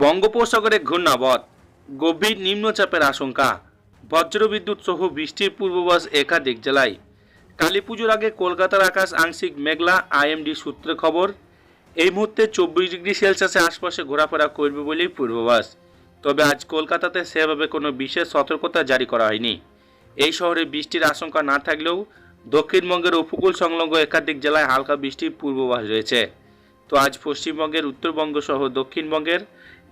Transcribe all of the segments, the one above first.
বঙ্গোপসাগরে ঘূর্ণাবধ গভীর নিম্নচাপের আশঙ্কা, বজ্রবিদ্যুৎ সহ বৃষ্টির পূর্বাভাস একাধিক জেলায়। কালী পুজোর আগে কলকাতার আকাশ আংশিক মেঘলা, আইএমডি সূত্রে খবর, এই মুহূর্তে চব্বিশ ডিগ্রি সেলসিয়াসের আশপাশে ঘোরাফেরা করবে বলেই পূর্বাভাস। তবে আজ কলকাতাতে সেভাবে কোনো বিশেষ সতর্কতা জারি করা হয়নি। এই শহরে বৃষ্টির আশঙ্কা না থাকলেও দক্ষিণবঙ্গের উপকূল সংলগ্ন একাধিক জেলায় হালকা বৃষ্টির পূর্বাভাস রয়েছে। তো আজ পশ্চিমবঙ্গের, উত্তরবঙ্গ সহ দক্ষিণবঙ্গের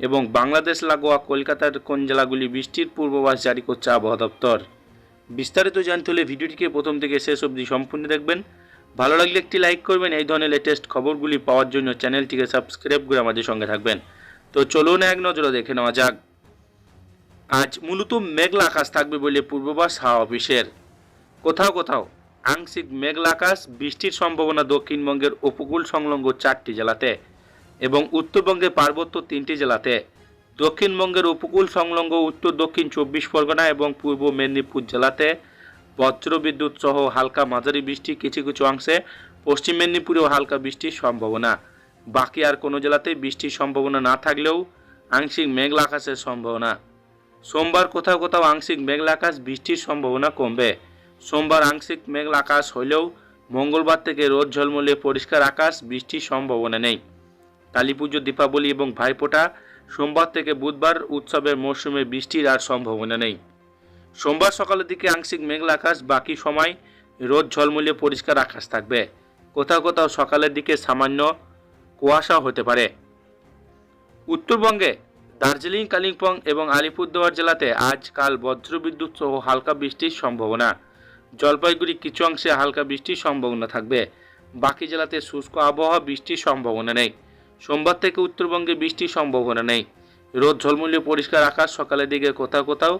এবং বাংলাদেশ, লাগোয়া, কলকাতার কোন জেলাগুলি বৃষ্টির পূর্বাভাস জারি করছে আবহাওয়া দপ্তর। বিস্তারিত জানতে হলে ভিডিওটিকে প্রথম থেকে শেষ অবধি সম্পূর্ণ দেখবেন। ভালো লাগলে একটি লাইক করবেন, এই ধরনের লেটেস্ট খবরগুলি পাওয়ার জন্য চ্যানেলটিকে সাবস্ক্রাইব করে আমাদের সঙ্গে থাকবেন। তো চলুন এক নজরে দেখে নেওয়া যাক। আজ মূলত মেঘলা আকাশ থাকবে বলে পূর্বাভাস হাওয়া অফিসের। কোথাও কোথাও আংশিক মেঘলা আকাশ, বৃষ্টির সম্ভাবনা দক্ষিণবঙ্গের উপকূল সংলগ্ন চারটি জেলাতে। এবং উত্তরবঙ্গের পার্বত্য তিনটি জেলাতে। দক্ষিণবঙ্গের উপকূল সংলগ্ন উত্তর, দক্ষিণ চব্বিশ পরগনা এবং পূর্ব মেদিনীপুর জেলাতে বজ্রবিদ্যুৎ সহ হালকা মাঝারি বৃষ্টি কিছু কিছু অংশে, পশ্চিম মেদিনীপুরেও হালকা বৃষ্টির সম্ভাবনা। বাকি আর কোনো জেলাতে বৃষ্টির সম্ভাবনা না থাকলেও আংশিক মেঘলা আকাশের সম্ভাবনা। সোমবার কোথাও কোথাও আংশিক মেঘলা আকাশ, বৃষ্টির সম্ভাবনা কমবে। সোমবার আংশিক মেঘলা আকাশ হলেও মঙ্গলবার থেকে রোদ ঝলমলে পরিষ্কার আকাশ, বৃষ্টির সম্ভাবনা নেই। কালী পুজো, দীপাবলি এবং ভাইফোঁটা সোমবার থেকে বুধবার উৎসবের মরশুমে বৃষ্টির আর সম্ভাবনা নেই। সোমবার সকালের দিকে আংশিক মেঘলা আকাশ, বাকি সময় রোদ, ঝলমলে পরিষ্কার আকাশ থাকবে। কোথাও কোথাও সকালের দিকে সামান্য কুয়াশা হতে পারে। উত্তরবঙ্গে দার্জিলিং, কালিম্পং এবং আলিপুরদুয়ার জেলাতে আজ কাল বজ্রবিদ্যুৎ সহ হালকা বৃষ্টির সম্ভাবনা। জলপাইগুড়ি কিছু অংশে হালকা বৃষ্টির সম্ভাবনা থাকবে। বাকি জেলাতে শুষ্ক আবহাওয়া, বৃষ্টির সম্ভাবনা নেই। সোমবার থেকে উত্তরবঙ্গে বৃষ্টির সম্ভাবনা নেই। রোদ ঝলমলীয় পরিষ্কার আকাশ, সকালের দিকে কোথাও কোথাও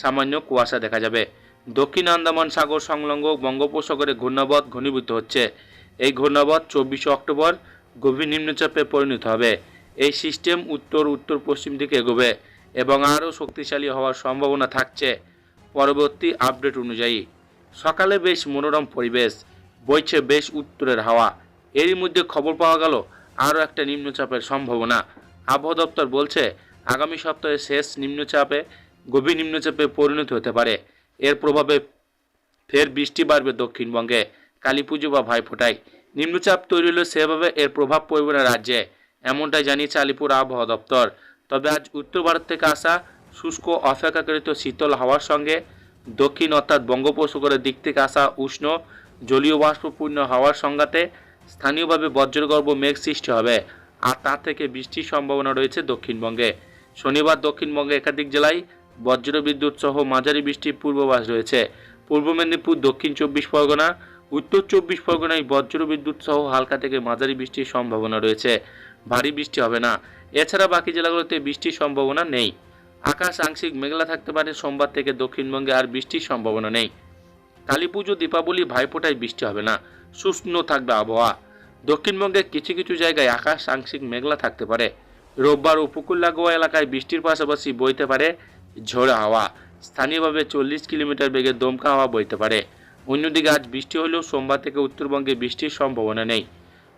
সামান্য কুয়াশা দেখা যাবে। দক্ষিণ আন্দামান সাগর সংলগ্ন বঙ্গোপসাগরে ঘূর্ণাবধ ঘনীভূত হচ্ছে। এই ঘূর্ণাবধ চব্বিশে অক্টোবর গভীর নিম্নচাপে পরিণত হবে। এই সিস্টেম উত্তর উত্তর, পশ্চিম দিকে এগোবে এবং আরও শক্তিশালী হওয়ার সম্ভাবনা থাকছে পরবর্তী আপডেট অনুযায়ী। সকালে বেশ মনোরম পরিবেশ, বইছে বেশ উত্তরের হাওয়া। এরই মধ্যে খবর পাওয়া গেল আরও একটা নিম্নচাপের সম্ভাবনা। আবহাওয়া দপ্তর বলছে, আগামী সপ্তাহে শেষ নিম্নচাপে, গভীর নিম্নচাপে পরিণত হতে পারে। এর প্রভাবে ফের বৃষ্টি বাড়বে দক্ষিণবঙ্গে। কালী পুজো বা ভাইফোঁটায়। নিম্নচাপ তৈরি হলে সেভাবে এর প্রভাব পড়বে না রাজ্যে, এমনটাই জানিয়েছে আলিপুর আবহাওয়া দপ্তর। তবে আজ উত্তর ভারত থেকে আসা শুষ্ক, অপেক্ষাকৃত শীতল হাওয়ার সঙ্গে দক্ষিণ অর্থাৎ বঙ্গোপসাগরের দিক থেকে আসা উষ্ণ, জলীয় বাষ্পপূর্ণ হাওয়ার সংঘাতে স্থানীয়ভাবে বজ্রগর্ভ মেঘ সৃষ্টি হবে, আর তা থেকে বৃষ্টির সম্ভাবনা রয়েছে দক্ষিণবঙ্গে। শনিবার দক্ষিণবঙ্গে একাধিক জেলায় বজ্রবিদ্যুৎ সহ মাঝারি বৃষ্টির পূর্বাভাস রয়েছে। পূর্ব মেদিনীপুর, দক্ষিণ চব্বিশ পরগনা, উত্তর চব্বিশ পরগনায় বজ্রবিদ্যুৎ সহ হালকা থেকে মাঝারি বৃষ্টির সম্ভাবনা রয়েছে। ভারী বৃষ্টি হবে না। এছাড়া বাকি জেলাগুলোতে বৃষ্টির সম্ভাবনা নেই। আকাশ আংশিক মেঘলা থাকতে পারে, সোমবার থেকে দক্ষিণবঙ্গে আর বৃষ্টির সম্ভাবনা নেই। কালী পুজো, দীপাবলি, ভাইফোঁটায় বৃষ্টি হবে না। শুষ্ণ থাকবে আবহাওয়া। দক্ষিণবঙ্গে কিছু কিছু জায়গায় আকাশ আংশিক মেঘলা থাকতে পারে। রোববার উপকূল লাগোয়া এলাকায় বৃষ্টির পাশাপাশি বইতে পারে ঝোড়ো হাওয়া। স্থানীয়ভাবে চল্লিশ কিলোমিটার বেগে দমকা হাওয়া বইতে পারে। অন্যদিকে আজ বৃষ্টি হলেও সোমবার থেকে উত্তরবঙ্গে বৃষ্টির সম্ভাবনা নেই।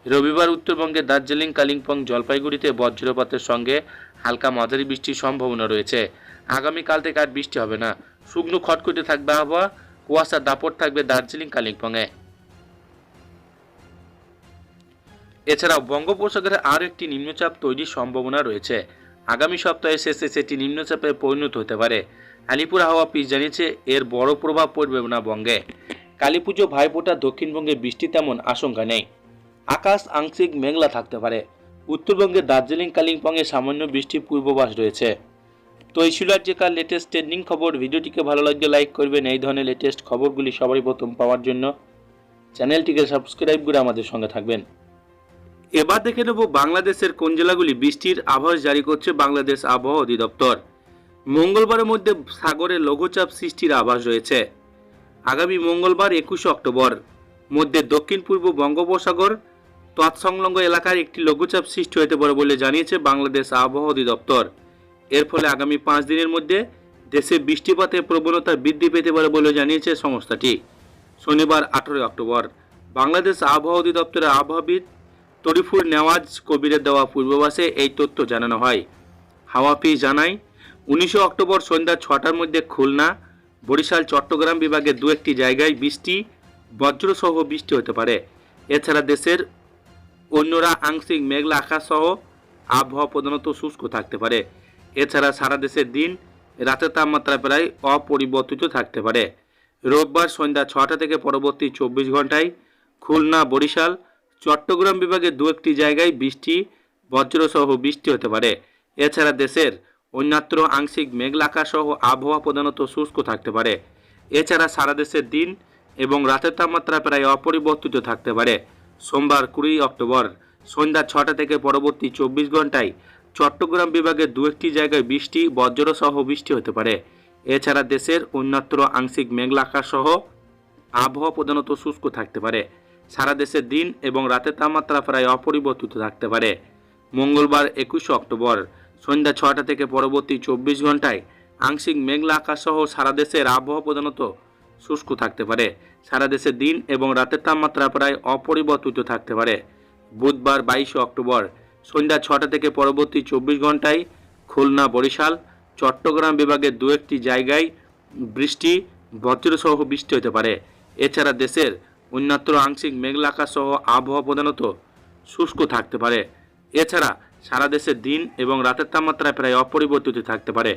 রবিবার উত্তরবঙ্গে দার্জিলিং, কালিম্পং, জলপাইগুড়িতে বজ্রপাতের সঙ্গে হালকা মাঝারি বৃষ্টির সম্ভাবনা রয়েছে। আগামীকাল থেকে আর বৃষ্টি হবে না। শুকনো খটখটে থাকবে আবহাওয়া। কুয়াশার দাপট থাকবে দার্জিলিং কালিম্পংয়ে। এছাড়াও বঙ্গোপসাগরে আরও একটি নিম্নচাপ তৈরির সম্ভাবনা রয়েছে। আগামী সপ্তাহের শেষে সেটি নিম্নচাপে পরিণত হতে পারে। আলিপুর হাওয়া পিস জানিয়েছে, এর বড় প্রভাব পড়বে না বঙ্গে কালীপুজো, ভাইফোঁটা, দক্ষিণবঙ্গে বৃষ্টি তেমন আশঙ্কা নেই। আকাশ আংশিক মেঘলা থাকতে পারে। উত্তরবঙ্গে দার্জিলিং কালিম্পংয়ে সামান্য বৃষ্টির পূর্বাভাস রয়েছে। তো এই ছিল আজকের লেটেস্ট ট্রেন্ডিং খবর। ভিডিওটিকে ভালো লাগলে লাইক করবেন। এই ধরনের লেটেস্ট খবরগুলি সবারই প্রথম পাওয়ার জন্য। চ্যানেলটিকে সাবস্ক্রাইব করে আমাদের সঙ্গে থাকবেন। এবার দেখে নেব বাংলাদেশের কোন জেলাগুলি বৃষ্টির আভাস জারি করছে বাংলাদেশ আবহাওয়া অধিদপ্তর। মঙ্গলবারের মধ্যে সাগরে লঘুচাপ সৃষ্টির আভাস রয়েছে। আগামী মঙ্গলবার একুশে অক্টোবর মধ্যে দক্ষিণ পূর্ব বঙ্গোপসাগর তৎসংলগ্ন এলাকার একটি লঘুচাপ সৃষ্টি হতে পারে বলে জানিয়েছে বাংলাদেশ আবহাওয়া অধিদপ্তর। এর ফলে আগামী পাঁচ দিনের মধ্যে দেশে বৃষ্টিপাতের প্রবণতা বৃদ্ধি পেতে পারে বলে জানিয়েছে সংস্থাটি। শনিবার আঠেরোই অক্টোবর বাংলাদেশ আবহাওয়া অধিদপ্তরের আবহাওয়াবিদ তরিফুর নেওয়াজ কবিরের দেওয়া পূর্বাভাসে এই তথ্য জানানো হয়। হাওয়াপি জানায়, উনিশে অক্টোবর সন্ধ্যা ছটার মধ্যে খুলনা, বরিশাল, চট্টগ্রাম বিভাগে দু একটি জায়গায় বৃষ্টি, বজ্রসহ বৃষ্টি হতে পারে। এছাড়া দেশের অন্যরা আংশিক মেঘলা আকাশ সহ আবহাওয়া প্রধানত শুষ্ক থাকতে পারে। এছাড়া দেশের দিন রাতের তাপমাত্রা প্রায় অপরিবর্তিত থাকতে পারে। রোববার সন্ধ্যা ছটা থেকে পরবর্তী চব্বিশ ঘন্টায় খুলনা, বরিশাল, চট্টগ্রাম বিভাগে দু একটি জায়গায় বৃষ্টি, বজ্রসহ বৃষ্টি হতে পারে। এছাড়া দেশের অন্যত্র আংশিক মেঘলা আকাশ সহ আবহাওয়া প্রধানত শুষ্ক থাকতে পারে। এছাড়া সারা দেশের দিন এবং রাতের তাপমাত্রা প্রায় অপরিবর্তিত থাকতে পারে। সোমবার কুড়ি অক্টোবর সন্ধ্যা ছটা থেকে পরবর্তী চব্বিশ ঘন্টায় চট্টগ্রাম বিভাগের দু একটি জায়গায় বৃষ্টি, বজ্রসহ বৃষ্টি হতে পারে। এছাড়া দেশের অন্যত্র আংশিক মেঘলা সহ আবহাওয়া প্রধানত শুষ্ক থাকতে পারে। সারা দেশে দিন এবং রাতের তাপমাত্রা প্রায় অপরিবর্তিত থাকতে পারে। মঙ্গলবার একুশে অক্টোবর, সন্ধ্যা ছটা থেকে পরবর্তী চব্বিশ ঘন্টায় আংশিক মেঘলা আকাশ সহ সারা দেশের আবহাওয়া প্রধানত শুষ্ক থাকতে পারে। সারা দেশে দিন এবং রাতের তাপমাত্রা প্রায় অপরিবর্তিত থাকতে পারে। বুধবার বাইশে অক্টোবর সন্ধ্যা ছটা থেকে পরবর্তী চব্বিশ ঘন্টায় খুলনা, বরিশাল, চট্টগ্রাম বিভাগের দু একটি জায়গায় বৃষ্টি, বজ্রসহ বৃষ্টি হতে পারে। এছাড়া দেশের অন্যত্র আংশিক মেঘলা সহ আবহাওয়া প্রধানত শুষ্ক থাকতে পারে। এছাড়া সারা দেশে দিন এবং রাতের তাপমাত্রায় প্রায় অপরিবর্তিত থাকতে পারে।